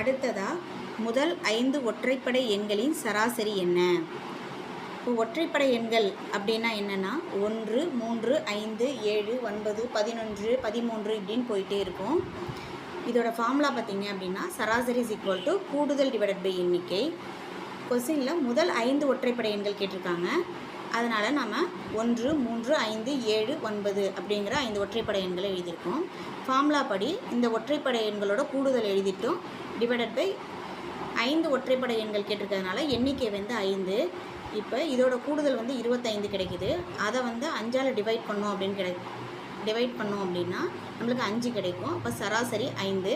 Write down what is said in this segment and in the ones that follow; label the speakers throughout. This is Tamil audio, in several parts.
Speaker 1: அடுத்ததா முதல் ஐந்து ஒற்றைப்படை எண்களின் சராசரி என்ன? இப்போ ஒற்றைப்படை எண்கள் அப்படின்னா என்னென்னா ஒன்று மூன்று ஐந்து ஏழு ஒன்பது பதினொன்று பதிமூன்று இப்படின்னு போயிட்டே இருக்கும். இதோட ஃபார்முலா பார்த்தீங்க அப்படின்னா சராசரி இஸ் ஈக்குவல் டு கூடுதல் டிவைடட் பை எண்ணிக்கை. கொஸ்டினில் முதல் ஐந்து ஒற்றைப்படை எண்கள் கேட்டிருக்காங்க. அதனால் நம்ம ஒன்று மூன்று ஐந்து ஏழு ஒன்பது அப்படிங்கிற ஐந்து ஒற்றைப்படை எண்களை எழுதியிருக்கோம். ஃபார்முலா படி இந்த ஒற்றைப்படை எண்களோட கூடுதல் எழுதிட்டோம். டிவைடட் பை ஐந்து ஒற்றைப்படை எண்கள் கேட்டிருக்கிறதுனால எண்ணிக்கை வந்து ஐந்து. இப்போ இதோட கூடுதல் வந்து இருபத்தைந்து கிடைக்குது. அதை வந்து அஞ்சால் டிவைட் பண்ணோம் அப்படின்னு கிடை டிவைட் பண்ணோம் அப்படின்னா நம்மளுக்கு அஞ்சு கிடைக்கும். அப்போ சராசரி ஐந்து.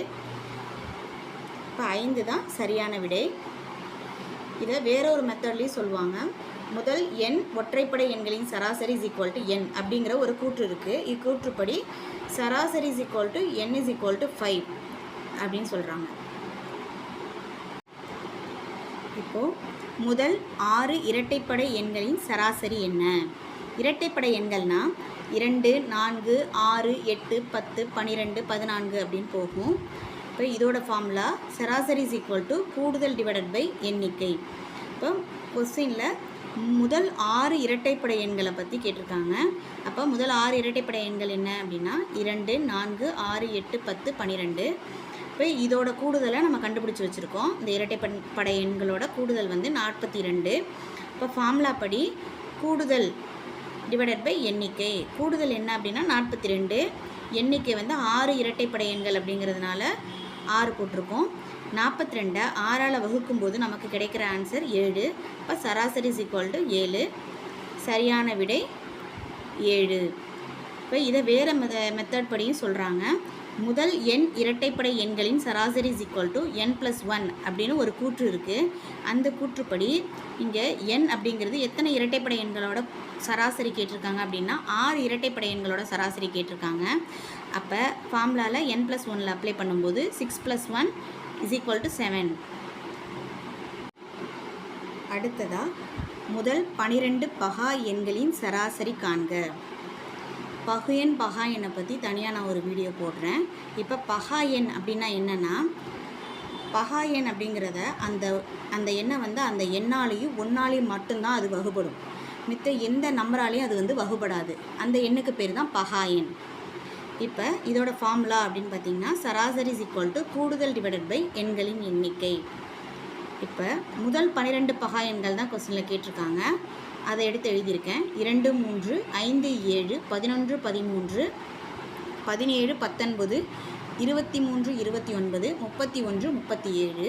Speaker 1: இப்போ ஐந்து தான் சரியான விடை. இதை வேற ஒரு மெத்தட்லேயும் சொல்லுவாங்க. முதல் எண் ஒற்றைப்படை எண்களின் சராசரி இஸ் ஈக்குவல் டு என் அப்படிங்கிற ஒரு கூற்று இருக்குது இக்கூற்றுப்படி சராசரி is equal to N is equal to five அப்படின்னு சொல்கிறாங்க இப்போது முதல் ஆறு இரட்டைப்படை எண்களின் சராசரி என்ன? இரட்டைப்படை எண்கள்னால் இரண்டு நான்கு ஆறு எட்டு பத்து பன்னிரெண்டு பதினான்கு அப்படின்னு போகும். இப்போ இதோட ஃபார்முலா சராசரி இஸ் ஈக்குவல் டு கூடுதல் டிவைடட் பை எண்ணிக்கை. இப்போ கொஸ்டினில் முதல் ஆறு இரட்டைப்படை எண்களை பற்றி கேட்டிருக்காங்க. அப்போ முதல் ஆறு இரட்டைப்படை எண்கள் என்ன அப்படின்னா இரண்டு நான்கு ஆறு எட்டு பத்து பன்னிரெண்டு இப்போ இதோட கூடுதலை நம்ம கண்டுபிடிச்சி வச்சுருக்கோம். இந்த இரட்டைப்படை படை எண்களோட கூடுதல் வந்து நாற்பத்தி ரெண்டு இப்போ ஃபார்முலா படி கூடுதல் டிவைடட் பை எண்ணிக்கை. கூடுதல் என்ன அப்படின்னா நாற்பத்தி ரெண்டு எண்ணிக்கை வந்து ஆறு இரட்டைப்படை எண்கள் அப்படிங்கிறதுனால ஆறு போட்டிருக்கோம். நாற்பத்தி ரெண்டை ஆறால் வகுக்கும்போது நமக்கு கிடைக்கிற ஆன்சர் ஏழு. இப்போ சராசரி இஸ் ஈக்குவல் டு ஏழு. சரியான விடை ஏழு. இப்போ இதை வேறு மெத மெத்தட் படியும் சொல்கிறாங்க முதல் எண் இரட்டைப்படை எண்களின் சராசரி is equal to N plus one அப்படின்னு ஒரு கூற்று இருக்குது அந்த கூற்றுப்படி இங்கே எண் அப்படிங்கிறது எத்தனை இரட்டைப்படை எண்களோட சராசரி கேட்டிருக்காங்க அப்படின்னா ஆறு இரட்டைப்படை எண்களோட சராசரி கேட்டிருக்காங்க. அப்போ ஃபார்முலாவில் என் ப்ளஸ் ஒனில் அப்ளை பண்ணும்போது six plus one is equal to seven அடுத்ததாக முதல் பனிரெண்டு பகா எண்களின் சராசரி காண்க. பகு எண் பகா எண்ணை பற்றி தனியாக நான் ஒரு வீடியோ போடுறேன். இப்போ பகா எண் அப்படின்னா என்னென்னா பகா எண் அப்படிங்கிறத அந்த அந்த எண்ணை வந்து அந்த எண்ணாலேயும் ஒன்னாலேயும் மட்டும்தான் அது வகுபடும். மித்த எந்த நம்பராலையும் அது வந்து வகுபடாது. அந்த எண்ணுக்கு பேர் தான் பகா எண் இப்போ இதோட ஃபார்முலா அப்படின்னு பார்த்தீங்கன்னா சராசரி இஸ் ஈக்குவல் டு கூடுதல் டிவைடட் பை எண்களின் எண்ணிக்கை. இப்போ முதல் பன்னிரெண்டு பகா எண்கள் தான் கொஸ்டினில் கேட்டிருக்காங்க. அதை எடுத்து எழுதியிருக்கேன். இரண்டு மூன்று ஐந்து ஏழு பதினொன்று பதிமூன்று பதினேழு பத்தொன்பது இருபத்தி மூன்று இருபத்தி ஒன்பது முப்பத்தி ஒன்று முப்பத்தி ஏழு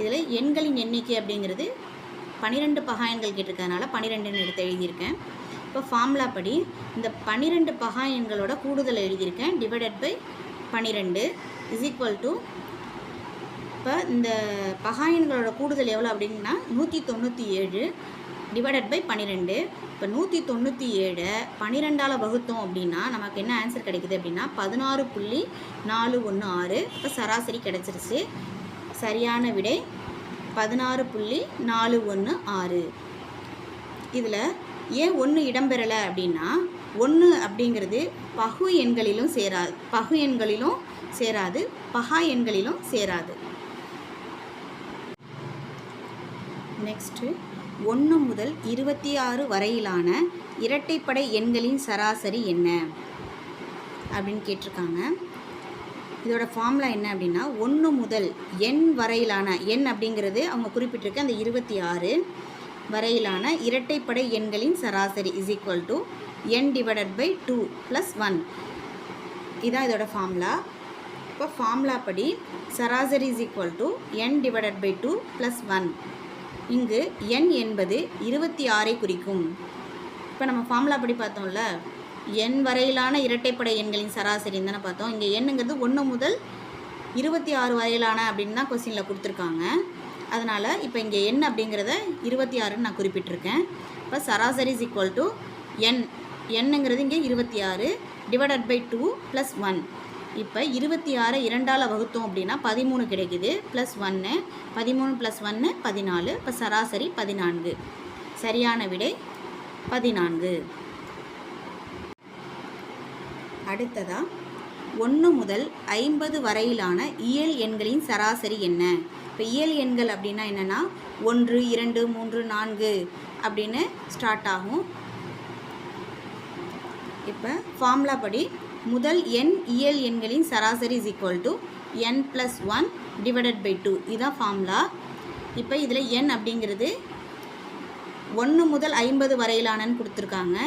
Speaker 1: இதில் எண்களின் எண்ணிக்கை அப்படிங்கிறது பன்னிரெண்டு பகாயன்கள் எண்கள் கேட்டிருக்கறதுனால பன்னிரெண்டுன்னு எடுத்து எழுதியிருக்கேன். இப்போ ஃபார்முலா படி இந்த பன்னிரெண்டு பகாயன்களோட கூடுதல் எழுதியிருக்கேன். டிவைடட் பை பன்னிரெண்டு இஸ் ஈக்குவல் டு இப்போ இந்த பகாயன்களோட கூடுதல் எவ்வளோ அப்படின்னா நூற்றி தொண்ணூற்றி ஏழு. டிவைடட் பை பன்னிரெண்டு இப்போ நூற்றி தொண்ணூற்றி ஏழை பன்னிரெண்டால் வகுத்தோம் அப்படின்னா நமக்கு என்ன ஆன்சர் கிடைக்குது அப்படின்னா பதினாறு புள்ளி நாலு ஒன்று ஆறு. இப்போ சராசரி கிடச்சிருச்சு. சரியான விடை பதினாறு புள்ளி நாலு ஒன்று ஆறு. இதில் ஏன் ஒன்று இடம்பெறலை அப்படின்னா ஒன்று அப்படிங்கிறது பகு எண்களிலும் சேராது பகு எண்களிலும் சேராது பகா எண்களிலும் சேராது. நெக்ஸ்ட்டு ஒன்று முதல் இருபத்தி ஆறு வரையிலான இரட்டைப்படை எண்களின் சராசரி என்ன? அப்படின்னு கேட்டிருக்காங்க. இதோட ஃபார்முலா என்ன அப்படின்னா ஒன்று முதல் எண் வரையிலான எண் அப்படிங்கிறது அவங்க குறிப்பிட்டிருக்க அந்த இருபத்தி ஆறு வரையிலான இரட்டைப்படை எண்களின் சராசரி is equal to N divided by two plus one இதான் இதோட ஃபார்முலா இப்போ ஃபார்முலா படி சராசரி is equal to N divided by two plus one இங்கு எண் என்பது இருபத்தி ஆறை குறிக்கும். இப்போ நம்ம ஃபார்முலா படி பார்த்தோம்ல எண் வரையிலான இரட்டைப்படை எண்களின் சராசரின்னு தானே பார்த்தோம். இங்கே எண்ணுங்கிறது ஒன்று முதல் இருபத்தி ஆறு வரையிலான அப்படின்னு தான் கொஸ்டினில் கொடுத்துருக்காங்க. அதனால் இப்போ இங்கே எண் அப்படிங்கிறத இருபத்தி ஆறுன்னு நான் குறிப்பிட்டிருக்கேன். இப்போ சராசரி இஸ் ஈக்குவல் டு என் எண்ணுங்கிறது இங்கே இருபத்தி ஆறு divided by two plus one இப்போ இருபத்தி ஆறு இரண்டால் வகுத்தோம் அப்படின்னா பதிமூணு கிடைக்குது. ப்ளஸ் ஒன்று பதிமூணு ப்ளஸ் ஒன்று பதினாலு. இப்போ சராசரி பதினான்கு. சரியான விடை பதினான்கு. அடுத்ததாக ஒன்று முதல் ஐம்பது வரையிலான இயல் எண்களின் சராசரி என்ன? இப்போ இயல் எண்கள் அப்படின்னா என்னென்னா ஒன்று இரண்டு மூன்று நான்கு அப்படின்னு ஸ்டார்ட் ஆகும். இப்போ ஃபார்முலா படி முதல் எண் இயல் எண்களின் சராசரி is equal to N plus one divided by two இதுதான் ஃபார்முலா இப்போ இதில் எண் அப்படிங்கிறது ஒன்று முதல் ஐம்பது வரையிலானன்னு கொடுத்துருக்காங்க.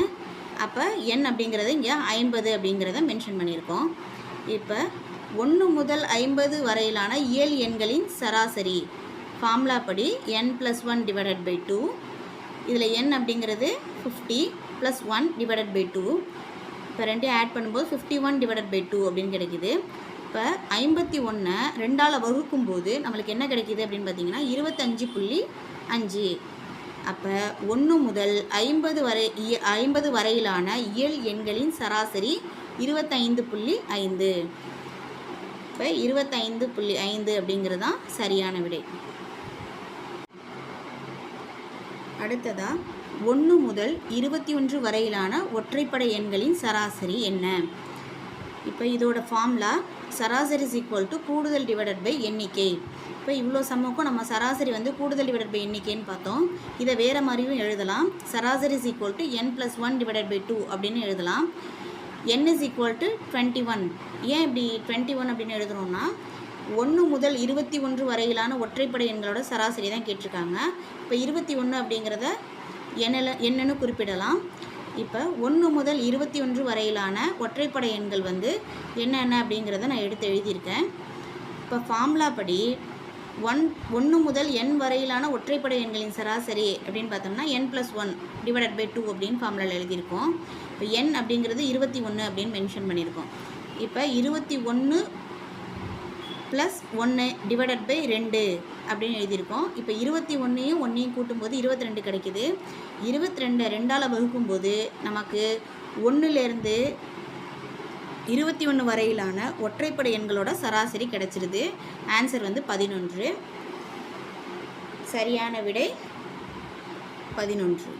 Speaker 1: அப்போ எண் அப்படிங்கிறது இங்கே ஐம்பது அப்படிங்கிறத மென்ஷன் பண்ணியிருக்கோம். இப்போ ஒன்று முதல் ஐம்பது வரையிலான இயல் எண்களின் சராசரி. ஃபார்முலா படி N plus one divided by two இதில் என் அப்படிங்கிறது fifty plus one divided by two இப்போ ரெண்டையும் ஆட் பண்ணும்போது fifty one divided by two அப்படின்னு கிடைக்குது. இப்போ ஐம்பத்தி ஒன்றை ரெண்டால் வகுக்கும் போது நம்மளுக்கு என்ன கிடைக்கிது அப்படின்னு பார்த்தீங்கன்னா இருபத்தஞ்சு புள்ளி அஞ்சு. அப்போ ஒன்று முதல் ஐம்பது வரை ஐம்பது வரையிலான இயல் எண்களின் சராசரி இருபத்தைந்து புள்ளி ஐந்து. இப்போ இருபத்தைந்து புள்ளி ஐந்து அப்படிங்கிறது தான் சரியான விடை. அடுத்ததா ஒன்று முதல் இருபத்தி ஒன்று வரையிலான ஒற்றைப்படை எண்களின் சராசரி என்ன? இப்போ இதோட ஃபார்முலா சராசரி இஸ் ஈக்குவல் டு கூடுதல் டிவைடட் பை எண்ணிக்கை. இப்போ இவ்வளோ சம்முக்கும் நம்ம சராசரி வந்து கூடுதல் டிவைடட் பை எண்ணிக்கைன்னு பார்த்தோம். இதை வேறு மாதிரியும் எழுதலாம். சராசரி is equal to N plus one divided by two அப்படின்னு எழுதலாம். N is equal to twenty one ஏன் இப்படி டுவெண்ட்டி ஒன் அப்படின்னு எழுதுறோம்னா ஒன்று முதல் இருபத்தி ஒன்று வரையிலான ஒற்றைப்படை எண்களோட சராசரி தான் கேட்டிருக்காங்க. இப்போ இருபத்தி ஒன்று அப்படிங்கிறத என்னல என்னன்னு குறிப்பிடலாம். இப்போ ஒன்று முதல் இருபத்தி ஒன்று வரையிலான ஒற்றைப்படை எண்கள் வந்து என்னென்ன அப்படிங்கிறத நான் எடுத்து எழுதியிருக்கேன். இப்போ ஃபார்முலா படி ஒன் ஒன்று முதல் எண் வரையிலான ஒற்றைப்படை எண்களின் சராசரி அப்படின்னு பார்த்தோம்னா N plus one divided by two அப்படின்னு ஃபார்முலாவில் எழுதியிருக்கோம். இப்போ எண் அப்படிங்கிறது இருபத்தி ஒன்று அப்படின்னு மென்ஷன் பண்ணியிருக்கோம். இப்போ இருபத்தி ஒன்று ப்ளஸ் ஒன்று டிவைடட் பை ரெண்டு அப்படின்னு எழுதியிருக்கோம். இப்போ இருபத்தி ஒன்றையும் ஒன்றையும் கூட்டும்போது இருபத்தி ரெண்டு கிடைக்குது. இருபத்தி ரெண்டை ரெண்டால் வகுக்கும்போது நமக்கு ஒன்றுலேருந்து இருபத்தி ஒன்று வரையிலான ஒற்றைப்படை எண்களோட சராசரி கிடச்சிருது. ஆன்சர் வந்து பதினொன்று. சரியான விடை பதினொன்று.